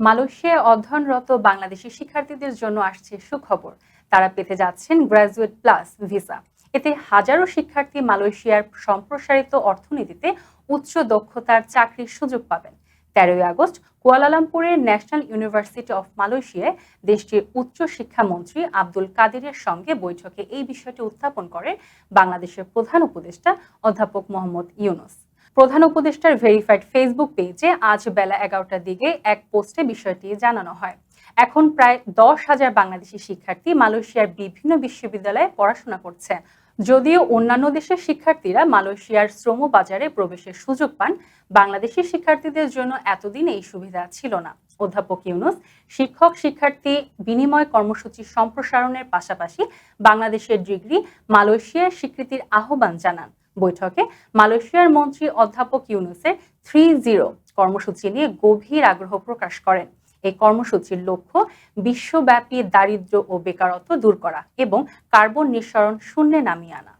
মালয়েশিয়ায় অধ্যয়নরত বাংলাদেশি শিক্ষার্থীদের জন্য আসছে সুখবর। তারা পেতে যাচ্ছেন গ্র্যাজুয়েট প্লাস ভিসা এতে হাজারো শিক্ষার্থী মালয়েশিয়ার সম্প্রসারিত অর্থনীতিতে উচ্চ দক্ষতার চাকরির সুযোগ পাবেন। তেরোই আগস্ট কুয়ালালামপুরের ন্যাশনাল ইউনিভার্সিটি অফ মালয়েশিয়ায় দেশটির উচ্চ শিক্ষামন্ত্রী আব্দুল কাদিরের সঙ্গে বৈঠকে এই বিষয়টি উত্থাপন করে বাংলাদেশের প্রধান উপদেষ্টা অধ্যাপক মোহাম্মদ ইউনুস। প্রধান উপদেষ্টার ভেরিফাইড ফেসবুক পেজে আজ বেলা এগারোটার দিকে এক পোস্টে বিষয়টি জানানো হয়। এখন প্রায় দশ হাজার বাংলাদেশি শিক্ষার্থী মালয়েশিয়ার বিভিন্ন বিশ্ববিদ্যালয়ে পড়াশোনা করছে। যদিও অন্যান্য দেশের শিক্ষার্থীরা মালয়েশিয়ার শ্রম বাজারে প্রবেশের সুযোগ পান, বাংলাদেশি শিক্ষার্থীদের জন্য এতদিন এই সুবিধা ছিল না। অধ্যাপক ইউনুস, শিক্ষক শিক্ষার্থী বিনিময় কর্মসূচি সম্প্রসারণের পাশাপাশি বাংলাদেশের ডিগ্রি মালয়েশিয়ার স্বীকৃতির আহ্বান জানান। বৈঠকে মালয়েশিয়ার মন্ত্রী অধ্যাপক ইউনুসে থ্রি জিরো কর্মসূচি নিয়ে গভীর আগ্রহ প্রকাশ করেন। এই কর্মসূচির লক্ষ্য বিশ্বব্যাপী দারিদ্র ও বেকারত্ব দূর করা এবং কার্বন নিঃসরণ শূন্যে নামিয়ে আনা।